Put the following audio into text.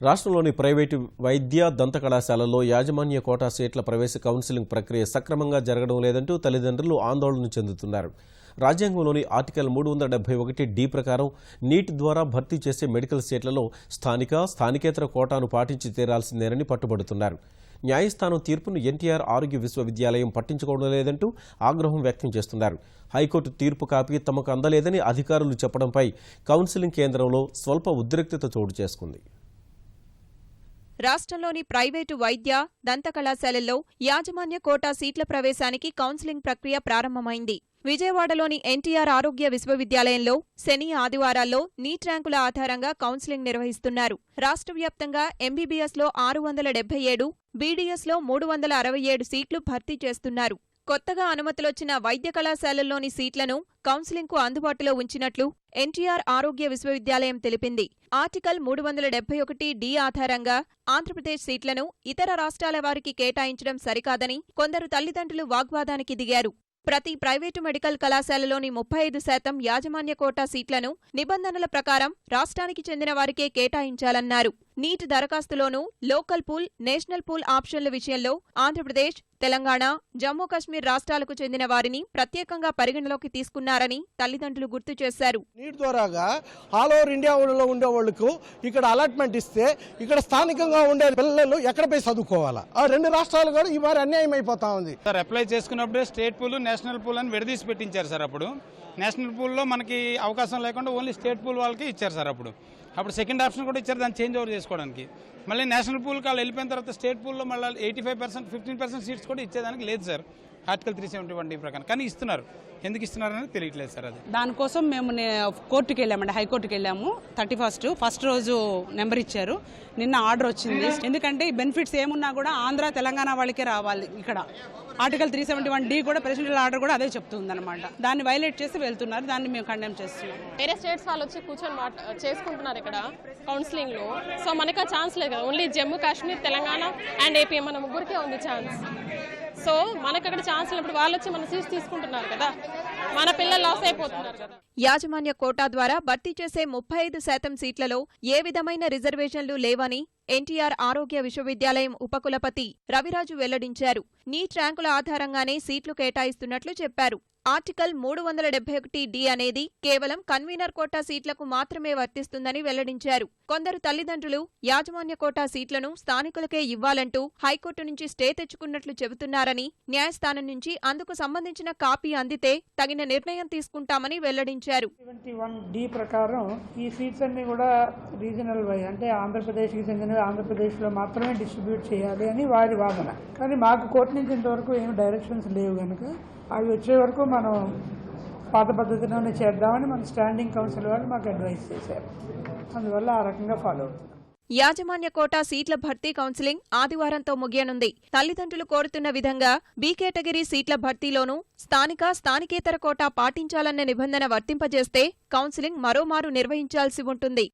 రాష్ట్రంలోని ప్రైవేటు వైద్య దంత కళాశాలల్లో యాజమాన్య కోటా సీట్ల ప్రవేశ కౌన్సిలింగ్ ప్రక్రియ సక్రమంగా జరగడం లేదంటూ తల్లిదండ్రులు ఆందోళన చెందుతున్నారు. రాజ్యాంగంలోని ఆర్టికల్ మూడు వందల డెబ్బై ఒకటి డి ప్రకారం నీట్ ద్వారా భర్తీ చేసే మెడికల్ సీట్లలో స్థానిక స్థానికేతర కోటాను పాటించి తీరాల్సిందేనని పట్టుబడుతున్నారు. న్యాయస్థానం తీర్పును ఎన్టీఆర్ ఆరోగ్య విశ్వవిద్యాలయం పట్టించుకోవడం లేదంటూ ఆగ్రహం వ్యక్తం చేస్తున్నారు. హైకోర్టు తీర్పు కాపీ తమకు అందలేదని అధికారులు చెప్పడంపై కౌన్సిలింగ్ కేంద్రంలో స్వల్ప ఉద్రిక్తత చోటు చేసుకుంది. రాష్ట్రంలోని ప్రైవేటు వైద్య దంత కళాశాలల్లో యాజమాన్య కోటా సీట్ల ప్రవేశానికి కౌన్సిలింగ్ ప్రక్రియ ప్రారంభమైంది. విజయవాడలోని ఎన్టీఆర్ ఆరోగ్య విశ్వవిద్యాలయంలో శని ఆదివారాల్లో నీట్ ర్యాంకుల ఆధారంగా కౌన్సిలింగ్ నిర్వహిస్తున్నారు. రాష్ట్ర వ్యాప్తంగా ఎంబీబీఎస్లో ఆరు వందల డెబ్బై ఏడు బీడీఎస్లో మూడు వందల అరవై ఏడు సీట్లు భర్తీ చేస్తున్నారు. కొత్తగా అనుమతులొచ్చిన వైద్య కళాశాలల్లోని సీట్లను కౌన్సిలింగ్కు అందుబాటులో ఉంచినట్లు ఎన్టీఆర్ ఆరోగ్య విశ్వవిద్యాలయం తెలిపింది. ఆర్టికల్ మూడు వందల డెబ్బై ఒకటి డి ఆధారంగా ఆంధ్రప్రదేశ్ సీట్లను ఇతర రాష్ట్రాల వారికి కేటాయించడం సరికాదని కొందరు తల్లిదండ్రులు వాగ్వాదానికి దిగారు. ప్రతి ప్రైవేటు మెడికల్ కళాశాలలోని ముప్పై ఐదు శాతం యాజమాన్య కోటా సీట్లను నిబంధనల ప్రకారం రాష్ట్రానికి చెందిన వారికే కేటాయించాలన్నారు. నీట్ దరఖాస్తులోనూ లోకల్ పూల్ నేషనల్ పూల్ ఆప్షన్ల విషయంలో ఆంధ్రప్రదేశ్ తెలంగాణ జమ్మూ కశ్మీర్ రాష్ట్రాలకు చెందిన వారిని ప్రత్యేకంగా పరిగణలోకి తీసుకున్నారని తల్లిదండ్రులు గుర్తు చేశారు. నీట్ ద్వారాగా ఆల్ ఓవర్ ఇండియాలో ఉండే వాళ్ళకు ఇక్కడ అలాట్మెంట్ ఇస్తే ఇక్కడ స్థానికంగా ఉండే పిల్లలు ఎక్కడ పోయి చదువుకోవాలా? ఆ రెండు రాష్ట్రాలు కూడా ఈ వారి అన్యాయం అయిపోతా ఉంది. సార్ అప్లై చేసుకున్నప్పుడే స్టేట్ పూల్ నేషనల్ పూల్ అని విడదీసి పెట్టించారు సార్ అప్పుడు. నేషనల్ పూల్లో మనకి అవకాశం లేకుండా ఓన్లీ స్టేట్ పూల్ వాళ్ళకి ఇచ్చారు సార్ అప్పుడు. అప్పుడు సెకండ్ ఆప్షన్ కూడా ఇచ్చారు దాన్ని చేంజ్ ఓవర్ చేసుకోవడానికి. మళ్ళీ నేషనల్ పూల్కి వాళ్ళు వెళ్ళిపోయిన తర్వాత స్టేట్ పూల్లో మళ్ళీ eighty five percent fifteen percent seats కూడా ఇచ్చేదానికి లేదు sir article three seventy one D ప్రకారం. కానీ ఇస్తున్నారు. ఎందుకు ఇస్తున్నారు అనేది తెలియట్లేదు సార్ అది. దానికోసం మేము నే- కోర్టుకి వెళ్ళామండి హైకోర్టుకి వెళ్ళాము థర్టీ ఫస్ట్ ఫస్ట్ రోజు నెంబర్ ఇచ్చారు. నిన్న ఆర్డర్ వచ్చింది. ఎందుకంటే ఈ బెనిఫిట్స్ ఏమున్నా కూడా ఆంధ్ర తెలంగాణ వాళ్ళకే రావాలి ఇక్కడ. Article three seventy one D కూడా ప్రెసిడెంట్ ఆర్డర్ కూడా అదే చెప్తుంది అనమాట దాన్ని వైలేట్ చేసి వెళ్తున్నారు. దాన్ని మేము కండెమ్ చేస్తున్నాం. వేరే స్టేట్స్ వాళ్ళు వచ్చి కూర్చొని చేసుకుంటున్నారు ఇక్కడ కౌన్సిలింగ్లో సో మనకు ఛాన్స్ లేదు కదా. Only Jammu Kashmir Telangana and AP మన ముగ్గురికే ఉంది ఛాన్స్. సో మనకు అక్కడ ఛాన్స్ ఉన్నప్పుడు వాళ్ళు వచ్చి మన సీట్స్ తీసుకుంటున్నారు కదా. మన పిల్లలు లాస్ అయిపోతున్నారు కదా. యాజమాన్య కోటా ద్వారా భర్తీ చేసే ముప్పై ఐదు శాతం సీట్లలో ఏ విధమైన రిజర్వేషన్లు లేవని ఎన్టీఆర్ ఆరోగ్య విశ్వవిద్యాలయం ఉపకులపతి రవిరాజు వెల్లడించారు. నీట్ ర్యాంకుల ఆధారంగానే సీట్లు కేటాయిస్తున్నట్లు చెప్పారు. ఆర్టికల్ మూడు వందల డెబ్బై ఒకటి డి అనేది కేవలం కన్వీనర్ కోటా సీట్లకు మాత్రమే వర్తిస్తుందని వెల్లడించారు. కొందరు తల్లిదండ్రులు యాజమాన్య కోటా సీట్లను స్థానికులకే ఇవ్వాలంటూ హైకోర్టు నుంచి స్టే తెచ్చుకున్నట్లు చెబుతున్నారని న్యాయస్థానం నుంచి అందుకు సంబంధించిన కాపీ అందితే తగిన నిర్ణయం తీసుకుంటామని వెల్లడించారు. డి ప్రకారం ఈ సీట్స్ అన్ని కూడా రీజనల్ వై అంటే ఆంధ్రప్రదేశ్కి చెందినవి ఆంధ్రప్రదేశ్లో మాత్రమే డిస్ట్రిబ్యూట్ చేయాలి అని వారి వాదన. కానీ మాకు కోర్టు నుంచి ఇంతవరకు ఏమి డైరెక్షన్స్ లేవు కనుక అవి వచ్చే వరకు మనం పాత పద్ధతిలోనే చేద్దామని మన స్టాండింగ్ కౌన్సిల్ వాళ్ళు మాకు అడ్వైస్ చేశారు. అందువల్ల ఆ రకంగా ఫాలో అవుతున్నాం. యాజమాన్య కోటా సీట్ల భర్తీ కౌన్సిలింగ్ ఆదివారంతో ముగియనుంది. తల్లిదండ్రులు కోరుతున్న విధంగా బి కేటగిరీ సీట్ల భర్తీలోనూ స్థానిక స్థానికేతర కోటా పాటించాలన్న నిబంధన వర్తింపజేస్తే కౌన్సిలింగ్ మరోమారు నిర్వహించాల్సి ఉంటుంది.